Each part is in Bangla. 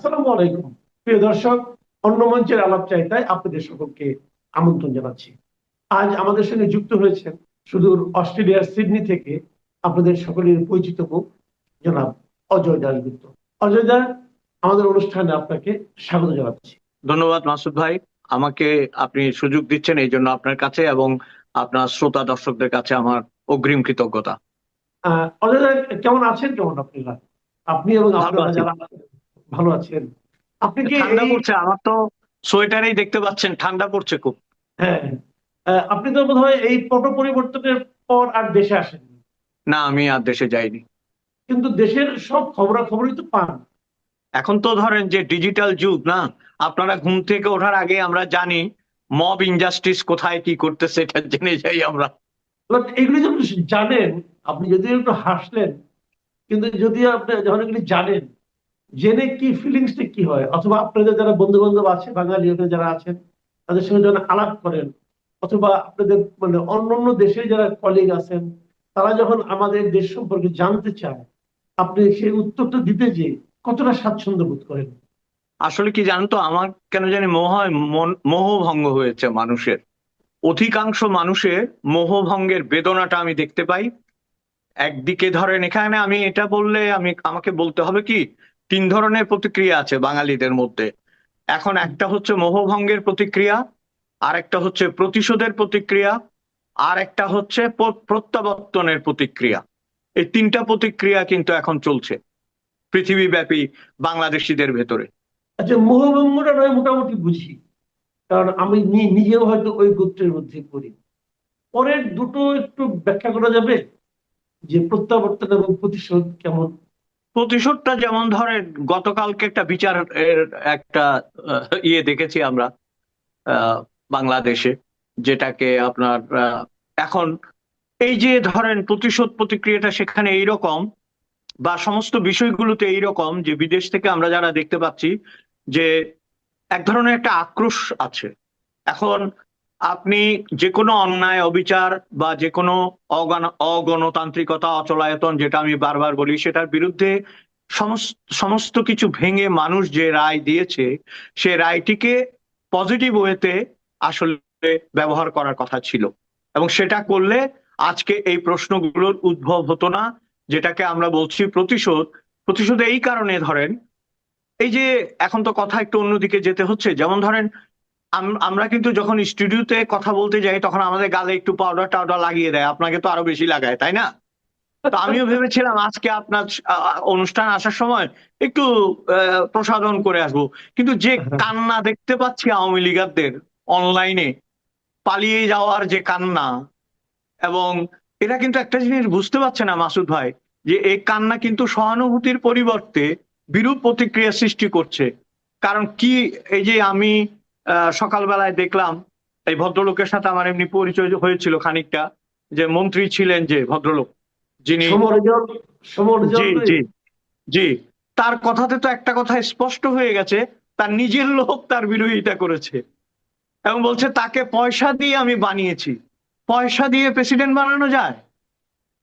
আসসালামু আলাইকুম। প্রিয় দর্শক অন্য মঞ্চের আলাপ চাইতায় আপনাদের সকলকে আমন্ত্রণ জানাচ্ছি। আজ আমাদের সঙ্গে যুক্ত হয়েছেন সুদূর অস্ট্রেলিয়ার সিডনি থেকে আপনাদের সকলের পরিচিত মুখ জনাব অজয় দাসগুপ্ত অজয় দা আমাদের অনুষ্ঠানে আপনাকে স্বাগত জানাচ্ছি। ধন্যবাদ মাসুদ ভাই। আমাকে আপনি সুযোগ দিচ্ছেন এই জন্য আপনার কাছে এবং আপনার শ্রোতা দর্শকদের কাছে আমার অগ্রিম কৃতজ্ঞতা। অজয় কেমন আছেন? কেমন আপনারা? আপনি এবং আপনারা যারা ভালো আছেন? আপনি কি ঠান্ডা পড়ছে আমার তো সোয়েটারেই দেখতে পাচ্ছেন ঠান্ডা পড়ছে খুব। হ্যাঁ। আপনি তো বোধহয় এই পট পরিবর্তনের পর আর দেশে আসেন না আমি আর দেশে যাইনি। কিন্তু দেশের সব খবরাখবরই তো পান। এখন তো ধরেন যে ডিজিটাল যুগ না? আপনারা ঘুম থেকে ওঠার আগে আমরা জানি মব ইনজাস্টিস কোথায় কি করতেছে এটা জেনে যাই আমরা। এগুলি যখন জানেন আপনি যদিও একটু হাসলেন কিন্তু যদি আপনি যখন এগুলি জানেন জেনে কি ফিলিংসটা কি হয়? অথবা আপনাদের যারা বন্ধু বান্ধব আছে, বাঙালি ওখানে যারা আছেন, তাদের সঙ্গে যখন আলাপ করেন, অথবা আপনাদের মানে অন্যান্য দেশের যারা কলিগ আছেন, তারা যখন আমাদের দেশ সম্পর্কে জানতে চায়, আপনি সেই উত্তরটা দিতে যে কতটা স্বাচ্ছন্দ্য বোধ করেন? আসলে কি জানেন তো, আমার কেন জানি মোহ মন- মোহভঙ্গ হয়েছে মানুষের। অধিকাংশ মানুষের মোহভঙ্গের বেদনাটা আমি দেখতে পাই। একদিকে ধরেন, এখানে আমি এটা বললে আমি, আমাকে বলতে হবে কি তিন ধরনের প্রতিক্রিয়া আছে বাঙালিদের মধ্যে। এখন একটা হচ্ছে মোহভঙ্গের প্রতিক্রিয়া আর একটা হচ্ছে প্রতিশোধের প্রতিক্রিয়া আর একটা হচ্ছে প্রত্যাবর্তনের প্রতিক্রিয়া। এই তিনটা প্রতিক্রিয়া কিন্তু এখন চলছে পৃথিবীব্যাপী বাংলাদেশিদের ভেতরে। আচ্ছা মোহভঙ্গটা নয় মোটামুটি বুঝি, কারণ আমি নিজেও হয়তো ওই গোত্রের মধ্যে পড়ি। পরের দুটো একটু ব্যাখ্যা করা যাবে যে প্রত্যাবর্তন এবং প্রতিশোধ কেমন? প্রতিশোধটা যেমন ধরেন, গতকালকে একটা বিচার একটা ইয়ে দেখেছি আমরা বাংলাদেশে, যেটাকে আপনার এখন এই যে ধরেন প্রতিশোধ প্রতিক্রিয়াটা সেখানে এইরকম বা সমস্ত বিষয়গুলোতে এইরকম যে বিদেশ থেকে আমরা যারা দেখতে পাচ্ছি যে এক ধরনের একটা আক্রোশ আছে। এখন আপনি যে কোনো অন্যায়, অবিচার বা যে কোনো অগণ- অগণতান্ত্রিকতা, অচলায়তন যেটা আমি বারবার বলি, সেটার বিরুদ্ধে সমস্ত কিছু ভেঙে মানুষ যে রায় দিয়েছে, সে রায়টিকে পজিটিভ ওয়েতে আসলে ব্যবহার করার কথা ছিল। এবং সেটা করলে আজকে এই প্রশ্নগুলোর উদ্ভব হতো না, যেটাকে আমরা বলছি প্রতিশোধ। প্রতিশোধ এই কারণে ধরেন, এই যে এখন তো কথা একটু অন্যদিকে যেতে হচ্ছে, যেমন ধরেন আমরা কিন্তু যখন স্টুডিওতে কথা বলতে যাই তখন আমাদের গালে একটু পাউডার টাউডার লাগিয়ে দেয় আপনাকে তো আরও বেশি লাগায় তাই না? তো আমিও ভেবেছিলাম আজকে আপনার অনুষ্ঠান আসার সময় একটু প্রসাধন করে আসব। কিন্তু যে কান্না দেখতে পাচ্ছি আওয়ামী লীগারদের অনলাইনে পালিয়ে যাওয়ার যে কান্না এবং এরা কিন্তু একটা জিনিস বুঝতে পারছে না মাসুদ ভাই যে এই কান্না কিন্তু সহানুভূতির পরিবর্তে বিরূপ প্রতিক্রিয়া সৃষ্টি করছে। কারণ কি এই যে আমি সকালবেলায় দেখলাম এই ভদ্রলোকের সাথে আমার এমনি পরিচয় হয়েছিল খানিকটা যে মন্ত্রী ছিলেন যে ভদ্রলোক যিনি জি জি জি। তার কথাতে তো একটা কথা স্পষ্ট হয়ে গেছে তার নিজের লোক তার বিরোধিতা করেছে। এবং বলছে তাকে পয়সা দিয়ে আমি বানিয়েছি। পয়সা দিয়ে প্রেসিডেন্ট বানানো যায়?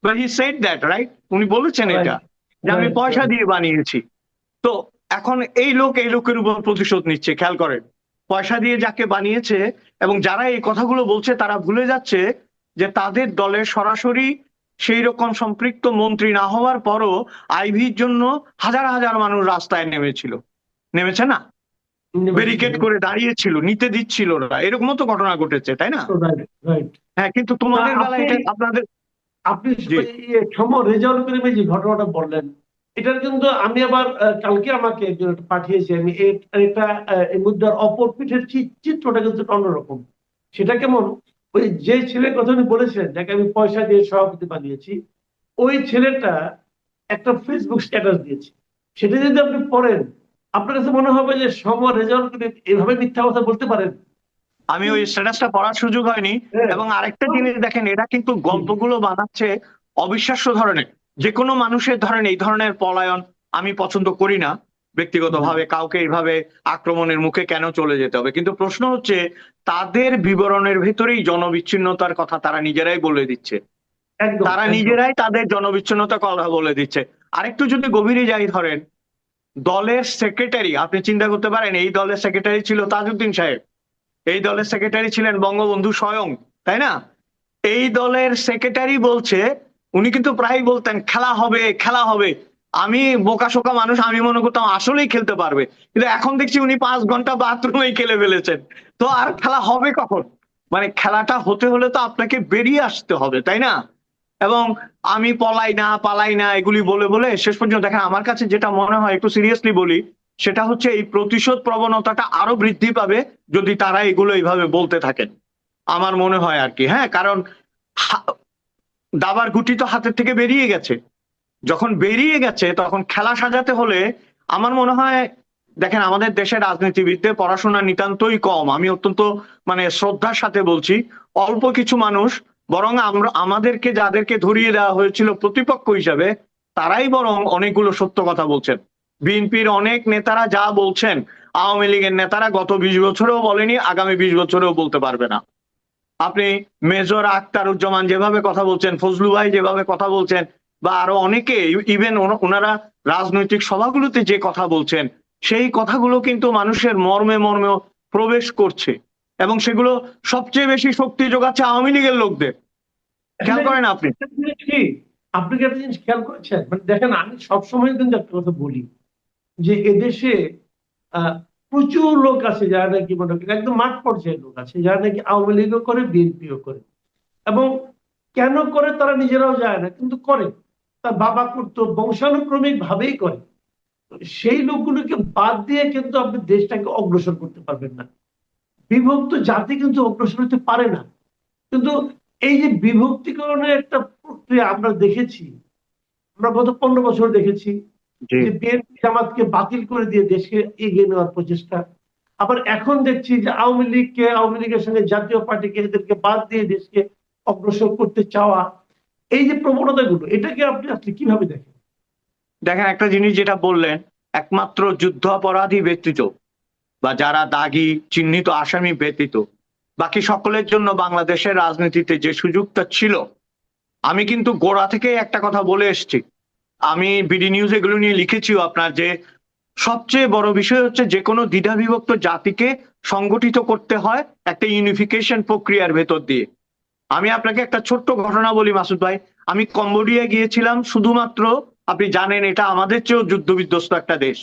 But he said that right উনি বলেছেন এটা যে আমি পয়সা দিয়ে বানিয়েছি। তো এখন এই লোক এই লোকের উপর প্রতিশোধ নিচ্ছে খেয়াল করেন। পয়সা দিয়ে যাকে বানিয়েছে এবং যারা এই কথাগুলো বলছে তারা ভুলে যাচ্ছে যে তাদের দলের সরাসরি সেই রকম সম্পৃক্ত মন্ত্রী না হওয়ার পরও আইভির জন্য হাজার হাজার মানুষ রাস্তায় নেমেছিল। নেমেছে না? ব্যারিকেড করে দাঁড়িয়েছিল নিতে দিচ্ছিল না। এরকমও তো ঘটনা ঘটেছে তাই না? হ্যাঁ কিন্তু তোমাদের বেলায় এটা আপনাদের আপনি সমর রেজাউল যে ঘটনাটা বললেন এটার কিন্তু আমি আবার কালকে আমাকে একজন পাঠিয়েছে আমি এটা মুদ্রার অপর পিঠের চিত্রটা কিন্তু অন্যরকম। সেটা কেমন? ওই যে ছেলের কথা উনি বলেছিলেন যাকে আমি পয়সা দিয়ে সভাপতি বানিয়েছি ওই ছেলেটা একটা ফেসবুক স্ট্যাটাস দিয়েছে। সেটা যদি আপনি পড়েন আপনার কাছে মনে হবে যে রেজাউল করিম এভাবে মিথ্যা কথা বলতে পারেন। আমি ওই স্ট্যাটাসটা পড়ার সুযোগ হয়নি। হ্যাঁ। এবং আরেকটা জিনিস দেখেন এরা কিন্তু গল্পগুলো বানাচ্ছে অবিশ্বাস্য ধরনের। যে কোনো মানুষের ধরেন এই ধরনের পলায়ন আমি পছন্দ করি না ব্যক্তিগতভাবে কাউকে এইভাবে আক্রমণের মুখে কেন চলে যেতে হবে? কিন্তু প্রশ্ন হচ্ছে তাদের বিবরণের ভেতরেই জনবিচ্ছিন্নতার কথা তারা নিজেরাই বলে দিচ্ছে। তারা নিজেরাই তাদের জনবিচ্ছিন্নতার কথা বলে দিচ্ছে। আরেকটু যদি গভীরে যাই ধরেন দলের সেক্রেটারি আপনি চিন্তা করতে পারেন এই দলের সেক্রেটারি ছিল তাজউদ্দিন সাহেব। এই দলের সেক্রেটারি ছিলেন বঙ্গবন্ধু স্বয়ং তাই না? এই দলের সেক্রেটারি বলছে উনি কিন্তু প্রায় বলতেন, খেলা হবে খেলা হবে। আমি বোকা শোকা মানুষ, আমি মনে করতাম আসলেই খেলতে পারবে। কিন্তু এখন দেখছি উনি পাঁচ ঘণ্টা বাথরুমেই খেলে ফেলেছেন। তো আর খেলা হবে কখন? মানে খেলাটা হতে হলে তো আপনাকে বেরিয়ে আসতে হবে, তাই না? এবং আমি পলাই না, পালাই না, এগুলি বলে বলে শেষ পর্যন্ত দেখেন, আমার কাছে যেটা মনে হয়, একটু সিরিয়াসলি বলি, সেটা হচ্ছে এই প্রতিশোধ প্রবণতাটা আরও বৃদ্ধি পাবে যদি তারা এগুলো এইভাবে বলতে থাকেন। আমার মনে হয় আর কি হ্যাঁ? কারণ দাবার গুটি তো হাতের থেকে বেরিয়ে গেছে। যখন বেরিয়ে গেছে, তখন খেলা সাজাতে হলে আমার মনে হয়, দেখেন, আমাদের দেশের রাজনীতিবিদদের পড়াশোনা নিতান্তই কম। আমি অত্যন্ত মানে শ্রদ্ধার সাথে বলছি, অল্প কিছু মানুষ, বরং আমরা, আমাদেরকে যাদেরকে ধরিয়ে দেওয়া হয়েছিল প্রতিপক্ষ হিসাবে, তারাই বরং অনেকগুলো সত্য কথা বলছেন। বিএনপির অনেক নেতারা যা বলছেন, আওয়ামী লীগের নেতারা গত বিশ বছরেও বলেনি, আগামী বিশ বছরেও বলতে পারবে না। আপনি মেজর আক্তারুজ্জামান যেভাবে কথা বলছেন, ফজলু ভাই যেভাবে কথা বলছেন, বা আরও অনেকে ইভেন ওনারা রাজনৈতিক সভাগুলোতে যে কথা বলছেন, সেই কথাগুলো কিন্তু মানুষের মর্মে মর্মে প্রবেশ করছে। এবং সেগুলো সবচেয়ে বেশি শক্তি যোগাচ্ছে আওয়ামী লীগের লোকদের। খেয়াল করেন আপনি। আপনি কি একটা জিনিস খেয়াল করেছেন? মানে দেখেন, আমি সবসময় কিন্তু একটা কথা বলি যে এদেশে প্রচুর লোক আছে যারা নাকি মনে করেন একদম মাঠ পর্যায়ের লোক আছে যারা নাকি আওয়ামী লীগও করে বিএনপিও করে। এবং কেন করে তারা নিজেরাও যায় না কিন্তু করে। তার বাবা করতো বংশানুক্রমিক ভাবেই করে। সেই লোকগুলোকে বাদ দিয়ে কিন্তু আপনি দেশটাকে অগ্রসর করতে পারবেন না। বিভক্ত জাতি কিন্তু অগ্রসর হতে পারে না। কিন্তু এই যে বিভক্তিকরণের একটা প্রক্রিয়া আমরা দেখেছি আমরা গত পনেরো বছর দেখেছি যে জামাতকে বাতিল করে দিয়ে দেশকে এগিয়ে নেওয়ার প্রচেষ্টা। আবার এখন দেখছি যে আওয়ামী লীগকে, আওয়ামী লীগের সঙ্গে জাতীয় পার্টিকে এদেরকে বাদ দিয়ে দেশকে অগ্রসর করতে চাওয়া, এই যে প্রবণতাগুলো, এটাকে আপনি আসলে কীভাবে দেখেন? দেখেন, একটা জিনিস যেটা বললেন, একমাত্র যুদ্ধ অপরাধী ব্যতীত বা যারা দাগি, চিহ্নিত আসামি ব্যতীত, বাকি সকলের জন্য বাংলাদেশের রাজনীতিতে যে সুযোগটা ছিল, আমি কিন্তু গোড়া থেকে একটা কথা বলে এসেছি। আমি বিডি নিউজ এগুলো নিয়ে লিখেছিও আপনার যে সবচেয়ে বড় বিষয় হচ্ছে যে কোনো দ্বিধাবিভক্ত জাতিকে সংগঠিত করতে হয় একটা ইউনিফিকেশন প্রক্রিয়ার ভেতর দিয়ে। আমি আপনাকে একটা ছোট্ট ঘটনা বলি মাসুদ ভাই। আমি কম্বোডিয়া গিয়েছিলাম, শুধুমাত্র আপনি জানেন এটা আমাদের চেয়েও যুদ্ধ বিধ্বস্ত একটা দেশ।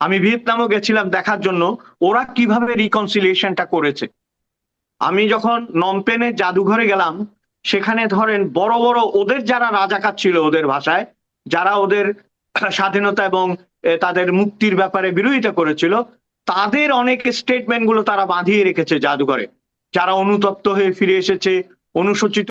আমি ভিয়েতনামও গেছিলাম দেখার জন্য, ওরা কীভাবে রিকনসিলিয়েশনটা করেছে। আমি যখন নমপেনের জাদুঘরে গেলাম সেখানে ধরেন বড় বড় ওদের যারা রাজাকার ছিল ওদের ভাষায়, যারা ওদের স্বাধীনতা এবং তাদের মুক্তির ব্যাপারে বিরোধিতা করেছিল, তাদের অনেক স্টেটমেন্টগুলো তারা বাঁধিয়ে রেখেছে জাদুঘরে। যারা অনুতপ্ত হয়ে ফিরে এসেছে অনুসূচিত